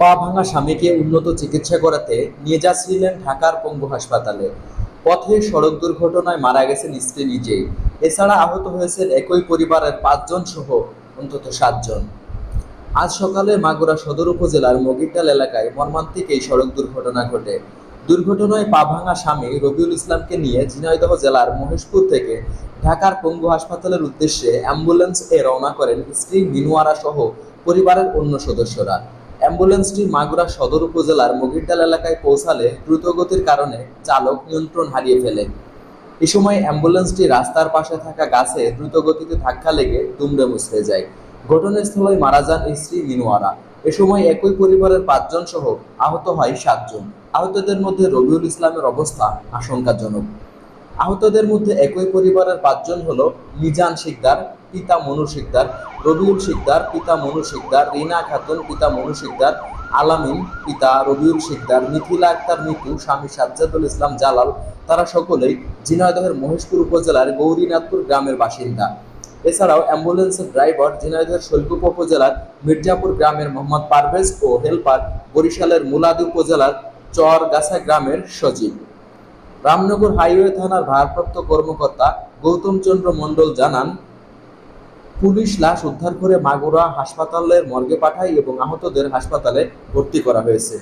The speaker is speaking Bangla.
পা ভাঙা স্বামীকে উন্নত চিকিৎসা করাতে নিয়ে যাচ্ছিলেন ঢাকার পঙ্গু হাসপাতালে। পথে সড়ক দুর্ঘটনায় মারা গেছেন স্ত্রী নিজেই। এছাড়া আহত হয়েছেন একই পরিবারের পাঁচজন সহ অন্তত সাতজন। আজ সকালে মাগুরা সদর উপজেলার মগিরডাল এলাকায় মর্মান্তিক এই সড়ক দুর্ঘটনা ঘটে। দুর্ঘটনায় পা ভাঙা স্বামী রবিউল ইসলামকে নিয়ে ঝিনাইদহ জেলার মহেশপুর থেকে ঢাকার পঙ্গু হাসপাতালের উদ্দেশ্যে অ্যাম্বুলেন্স এ রওনা করেন স্ত্রী মিনুয়ারা সহ পরিবারের অন্য সদস্যরা। অ্যাম্বুলেন্সটি মাগুরা সদর উপজেলার মগিরডাল এলাকায় পৌঁছালে দ্রুতগতির কারণে চালক নিয়ন্ত্রণ হারিয়ে ফেলে। এ সময় অ্যাম্বুলেন্সটি রাস্তার পাশে থাকা গাছে দ্রুতগতিতে ধাক্কা লেগে দুমড়ে মুচড়ে যায়। ঘটনাস্থলে মারা যান স্ত্রী মিনুয়ারা। এ সময় একই পরিবারের পাঁচজন সহ আহত হয় সাতজন। আহতদের মধ্যে রবিউল ইসলামের অবস্থা আশঙ্কাজনক। আহতদের মধ্যে একই পরিবারের পাঁচজন হল মিজান শিকদার, পিতা মনু শিকদার, রবিউল শিকদার, পিতা মনু শিকদার, রিনা খাতুন, পিতা মনু শিকদার, আলামিন, পিতা রবিউল শিকদার, মিথিলা আক্তার, মিতু, স্বামী সাজ্জাদুল ইসলাম জালাল, তারা সকলেই ঝিনাইদহের মহেশপুর উপজেলার গৌরীনাথপুর গ্রামের বাসিন্দা। এছাড়াও অ্যাম্বুলেন্সের ড্রাইভার ঝিনাইদহের শৈলকুপ উপজেলার মির্জাপুর গ্রামের মোহাম্মদ পারভেজ ও হেলপার বরিশালের মুলাদি উপজেলার চরগাছা গ্রামের সজীব। রামনগর হাইওয়ে থানার ভারপ্রাপ্ত কর্মকর্তা গৌতম চন্দ্র মণ্ডল জানান, পুলিশ লাশ উদ্ধার করে মাগুরা হাসপাতালের মর্গে পাঠায় এবং আহতদের হাসপাতালে ভর্তি করা হয়েছে।